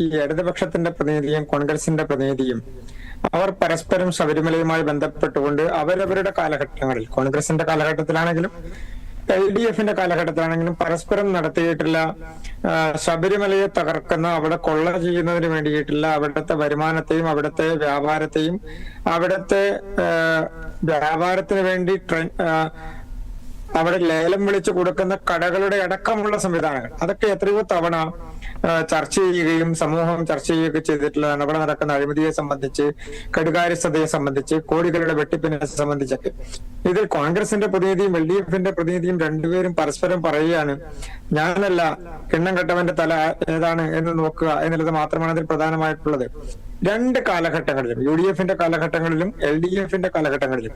ഈ ഇടതുപക്ഷത്തിന്റെ പ്രതിനിധിയും കോൺഗ്രസിന്റെ പ്രതിനിധിയും അവർ പരസ്പരം ശബരിമലയുമായി ബന്ധപ്പെട്ടുകൊണ്ട് അവരവരുടെ കാലഘട്ടങ്ങളിൽ കോൺഗ്രസിന്റെ കാലഘട്ടത്തിലാണെങ്കിലും എൽ ഡി എഫിന്റെ കാലഘട്ടത്തിലാണെങ്കിലും പരസ്പരം നടത്തിയിട്ടുള്ള ശബരിമലയെ തകർക്കുന്ന അവിടെ കൊള്ള ചെയ്യുന്നതിന് വേണ്ടിയിട്ടുള്ള അവിടുത്തെ വരുമാനത്തെയും അവിടുത്തെ വ്യാപാരത്തെയും അവിടുത്തെ വ്യാപാരത്തിന് വേണ്ടി അവിടെ ലേലം വിളിച്ചു കൊടുക്കുന്ന കടകളുടെ അടക്കമുള്ള സംവിധാനങ്ങൾ. അതൊക്കെ എത്രയോ തവണ ചർച്ച ചെയ്യുകയും സമൂഹം ചർച്ച ചെയ്യുകയൊക്കെ ചെയ്തിട്ടുള്ളതാണ്. അവിടെ നടക്കുന്ന അഴിമതിയെ സംബന്ധിച്ച് കടുകാര്യസ്ഥതയെ സംബന്ധിച്ച് കോടികളുടെ വെട്ടിപ്പിനെ സംബന്ധിച്ചൊക്കെ. ഇതിൽ കോൺഗ്രസിന്റെ പ്രതിനിധിയും എൽ ഡി എഫിന്റെ പ്രതിനിധിയും രണ്ടുപേരും പരസ്പരം പറയുകയാണ് ഞാനല്ല കിണ്ണം കെട്ടവന്റെ തല ഏതാണ് എന്ന് നോക്കുക എന്നുള്ളത് മാത്രമാണ് അതിൽ പ്രധാനമായിട്ടുള്ളത്. രണ്ട് കാലഘട്ടങ്ങളിലും യു ഡി എഫിന്റെ കാലഘട്ടങ്ങളിലും എൽ ഡി എഫിന്റെ കാലഘട്ടങ്ങളിലും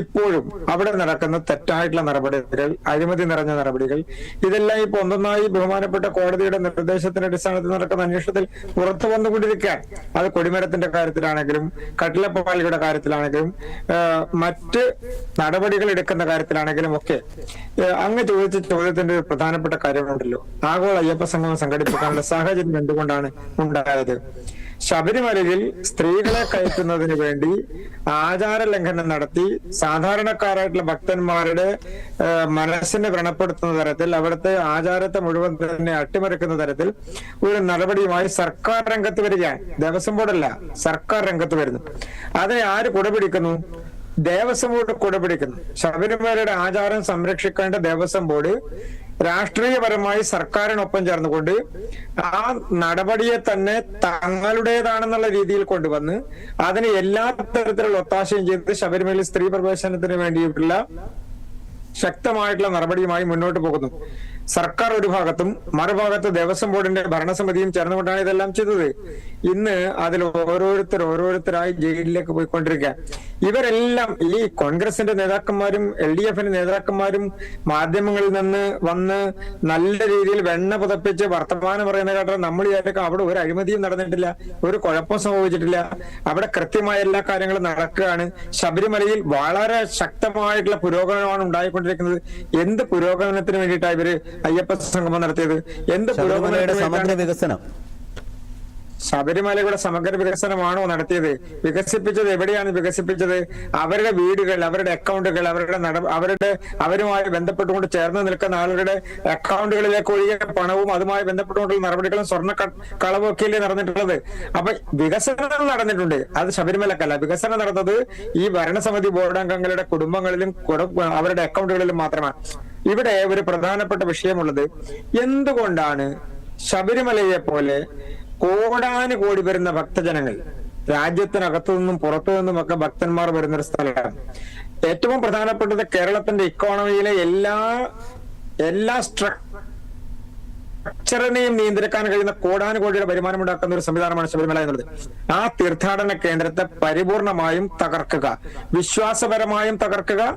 ഇപ്പോഴും അവിടെ നടക്കുന്ന തെറ്റായിട്ടുള്ള നടപടികൾ അഴിമതി നിറഞ്ഞ നടപടികൾ ഇതെല്ലാം ഇപ്പൊ ഒന്നൊന്നായി ബഹുമാനപ്പെട്ട കോടതിയുടെ നിർദ്ദേശത്തിന്റെ അടിസ്ഥാനത്തിൽ നടക്കുന്ന അന്വേഷണത്തിൽ പുറത്തു വന്നുകൊണ്ടിരിക്കുകയാണ്. അത് കൊടിമരത്തിന്റെ കാര്യത്തിലാണെങ്കിലും കട്ടിലപ്പാലിയുടെ കാര്യത്തിലാണെങ്കിലും മറ്റ് നടപടികൾ എടുക്കുന്ന കാര്യത്തിലാണെങ്കിലും ഒക്കെ അങ്ങ് ചോദിച്ച ചോദ്യത്തിന്റെ ഒരു പ്രധാനപ്പെട്ട കാര്യമുണ്ടല്ലോ. ആഗോള അയ്യപ്പ സംഗമം സംഘടിപ്പിക്കാനുള്ള സാഹചര്യം എന്തുകൊണ്ടാണ് ഉണ്ടായത്? ശബരിമലയിൽ സ്ത്രീകളെ കയറ്റുന്നതിന് വേണ്ടി ആചാര ലംഘനം നടത്തി സാധാരണക്കാരായിട്ടുള്ള ഭക്തന്മാരുടെ മനസ്സിനെ വ്രണപ്പെടുത്തുന്ന തരത്തിൽ അവിടുത്തെ ആചാരത്തെ മുഴുവൻ തന്നെ അട്ടിമറിക്കുന്ന തരത്തിൽ ഒരു നടപടിയുമായി സർക്കാർ രംഗത്ത് വരികയാണ്. ദേവസ്വം ബോർഡല്ല സർക്കാർ രംഗത്ത് വരുന്നു. അതിനെ ആര് കുടപിടിക്കുന്നു? ദേവസ്വം ബോർഡ് കുടപിടിക്കുന്നു. ശബരിമലയുടെ ആചാരം സംരക്ഷിക്കേണ്ട ദേവസ്വം ബോർഡ് രാഷ്ട്രീയപരമായി സർക്കാരിനൊപ്പം ചേർന്നുകൊണ്ട് ആ നടപടിയെ തന്നെ തങ്ങളുടേതാണെന്നുള്ള രീതിയിൽ കൊണ്ടുവന്ന് അതിന് എല്ലാ തരത്തിലുള്ള ഒത്താശയും ചെയ്ത് ശബരിമല സ്ത്രീ പ്രവേശനത്തിന് വേണ്ടിയിട്ടുള്ള ശക്തമായിട്ടുള്ള നടപടിയുമായി മുന്നോട്ട് പോകുന്നു. സർക്കാർ ഒരു ഭാഗത്തും മറുഭാഗത്ത് ദേവസ്വം ബോർഡിന്റെ ഭരണസമിതിയും ചേർന്നുകൊണ്ടാണ് ഇതെല്ലാം ചെയ്തത്. ഇന്ന് അതിൽ ഓരോരുത്തർ ഓരോരുത്തരായി ജയിലിലേക്ക് പോയിക്കൊണ്ടിരിക്കുക ഇവരെല്ലാം ഈ കോൺഗ്രസിന്റെ നേതാക്കന്മാരും എൽ ഡി എഫിന്റെ നേതാക്കന്മാരും മാധ്യമങ്ങളിൽ നിന്ന് വന്ന് നല്ല രീതിയിൽ വെണ്ണ പുതപ്പിച്ച് വർത്തമാനം പറയുന്ന കേട്ടാൽ നമ്മൾ വിചാരിക്കും അവിടെ ഒരു അഴിമതിയും നടന്നിട്ടില്ല ഒരു കുഴപ്പം സംഭവിച്ചിട്ടില്ല. അവിടെ കൃത്യമായ എല്ലാ കാര്യങ്ങളും നടക്കുകയാണ്. ശബരിമലയിൽ വളരെ ശക്തമായിട്ടുള്ള പുരോഗമനമാണ് ഉണ്ടായിക്കൊണ്ടിരിക്കുന്നത്. എന്ത് പുരോഗമനത്തിന് വേണ്ടിയിട്ടാണ് ഇവർ അയ്യപ്പ സംഗമം നടത്തിയത്? എന്ത് പുരോഗമന സമഗ്ര വികസനം. ശബരിമലയുടെ സമഗ്ര വികസനമാണോ നടത്തിയത്? വികസിപ്പിച്ചത് എവിടെയാണ് വികസിപ്പിച്ചത്? അവരുടെ വീടുകൾ അവരുടെ അക്കൗണ്ടുകൾ അവരുടെ നട അവരുടെ അവരുമായി ബന്ധപ്പെട്ടുകൊണ്ട് ചേർന്ന് നിൽക്കുന്ന ആളുകളുടെ അക്കൗണ്ടുകളിലേക്ക് ഒഴികെ പണവും അതുമായി ബന്ധപ്പെട്ടുകൊണ്ടുള്ള നടപടികളും സ്വർണ കളവൊക്കെയല്ലേ നടന്നിട്ടുള്ളത്. അപ്പൊ വികസനം നടന്നിട്ടുണ്ട്. അത് ശബരിമലക്കല്ല. വികസനം നടന്നത് ഈ ഭരണസമിതി ബോർഡ് അംഗങ്ങളുടെ കുടുംബങ്ങളിലും അവരുടെ അക്കൗണ്ടുകളിലും മാത്രമാണ്. ഇവിടെ ഒരു പ്രധാനപ്പെട്ട വിഷയമുള്ളത്. എന്തുകൊണ്ടാണ് ശബരിമലയെ പോലെ കോടാനുകോടി വരുന്ന ഭക്തജനങ്ങൾ. രാജ്യത്തിനകത്തു നിന്നും പുറത്തു നിന്നും ഒക്കെ ഭക്തന്മാർ വരുന്ന ഒരു സ്ഥലമാണ്. ഏറ്റവും പ്രധാനപ്പെട്ടത് കേരളത്തിന്റെ ഇക്കോണമിയിലെ എല്ലാ എല്ലാ സ്ട്രക്ചറിനെയും നിയന്ത്രിക്കാൻ കഴിയുന്ന കോടാനുകോടിയുടെ വരുമാനം ഉണ്ടാക്കുന്ന ഒരു സംവിധാനമാണ് ശബരിമല എന്നുള്ളത്. ആ തീർത്ഥാടന കേന്ദ്രത്തെ പരിപൂർണമായും തകർക്കുക. വിശ്വാസപരമായും തകർക്കുക.